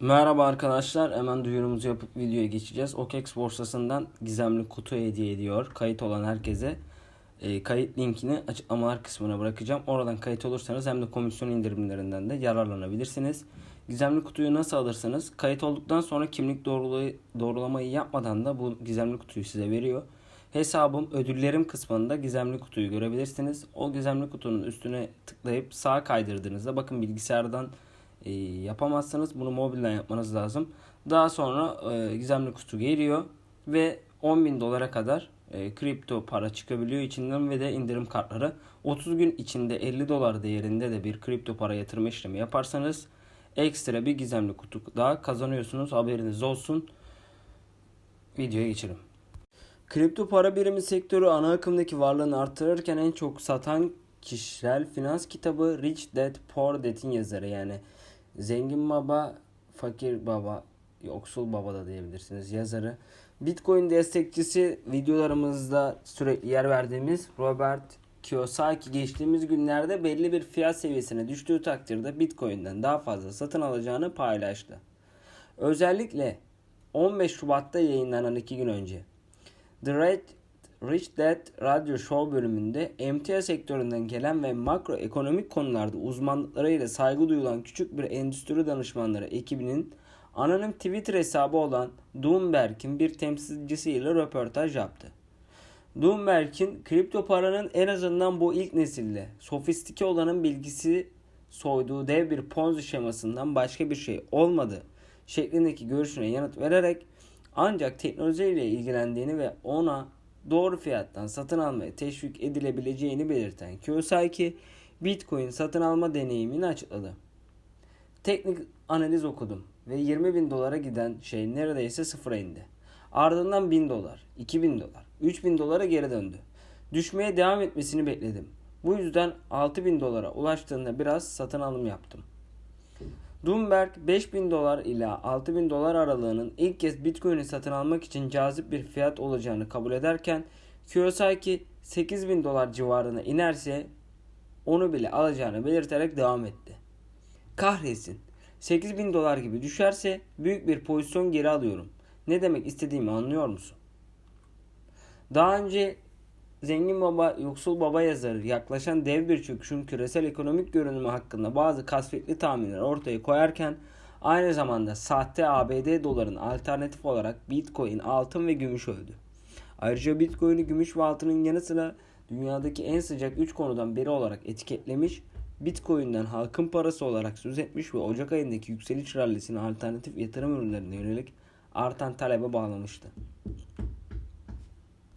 Merhaba arkadaşlar. Hemen duyurumuzu yapıp videoya geçeceğiz. OKEX borsasından gizemli kutu hediye ediyor. Kayıt olan herkese e, kayıt linkini açıklamalar kısmına bırakacağım. Oradan kayıt olursanız hem de komisyon indirimlerinden de yararlanabilirsiniz. Gizemli kutuyu nasıl alırsınız? Kayıt olduktan sonra kimlik doğruluğu, doğrulamayı yapmadan da bu gizemli kutuyu size veriyor. Hesabım ödüllerim kısmında gizemli kutuyu görebilirsiniz. O gizemli kutunun üstüne tıklayıp sağa kaydırdığınızda bakın bilgisayardan e, yapamazsınız. Bunu mobilden yapmanız lazım. Daha sonra e, gizemli kutu geliyor ve 10.000 dolara kadar e, kripto para çıkabiliyor içinden ve de indirim kartları. 30 gün içinde 50 dolar değerinde de bir kripto para yatırma işlemi yaparsanız ekstra bir gizemli kutu daha kazanıyorsunuz. Haberiniz olsun. Videoya geçelim. Kripto para birimi sektörü ana akımdaki varlığını artırırken en çok satan kişisel finans kitabı Rich Dad Poor Dad'in yazarı yani Zengin Baba, Fakir Baba, Yoksul Baba da diyebilirsiniz yazarı. Bitcoin destekçisi videolarımızda sürekli yer verdiğimiz Robert Kiyosaki geçtiğimiz günlerde belli bir fiyat seviyesine düştüğü takdirde Bitcoin'den daha fazla satın alacağını paylaştı. Özellikle 15 Şubat'ta yayınlanan 2 gün önce The Red Rich Dad Radyo Show bölümünde emtia sektöründen gelen ve makroekonomik konularda uzmanlıklarıyla saygı duyulan küçük bir endüstri danışmanları ekibinin anonim Twitter hesabı olan Doomberg'in bir temsilcisiyle röportaj yaptı. Doomberg'in kripto paranın en azından bu ilk nesilde sofistike olanın bilgisi soyduğu dev bir ponzi şemasından başka bir şey olmadı şeklindeki görüşüne yanıt vererek ancak teknolojiyle ilgilendiğini ve ona doğru fiyattan satın almaya teşvik edilebileceğini belirten Kiyosaki, Bitcoin satın alma deneyimini açıkladı. Teknik analiz okudum ve 20 bin dolara giden şey neredeyse sıfıra indi. Ardından 1000 dolar, 2000 dolar, 3000 dolara geri döndü. Düşmeye devam etmesini bekledim. Bu yüzden 6000 dolara ulaştığında biraz satın alım yaptım. Bloomberg 5000 dolar ile 6000 dolar aralığının ilk kez Bitcoin'i satın almak için cazip bir fiyat olacağını kabul ederken Kiyosaki 8000 dolar civarına inerse onu bile alacağını belirterek devam etti. Kahretsin. 8000 dolar gibi düşerse büyük bir pozisyon geri alıyorum. Ne demek istediğimi anlıyor musun? Daha önce Zengin Baba, Yoksul Baba yazarı yaklaşan dev bir çöküşün küresel ekonomik görünümü hakkında bazı kasvetli tahminler ortaya koyarken aynı zamanda sahte ABD doların alternatif olarak Bitcoin, altın ve gümüş öldü. Ayrıca Bitcoin'i gümüş ve altının yanı sıra dünyadaki en sıcak 3 konudan biri olarak etiketlemiş, Bitcoin'den halkın parası olarak söz etmiş ve Ocak ayındaki yükseliş rallisini alternatif yatırım ürünlerine yönelik artan talebe bağlamıştı.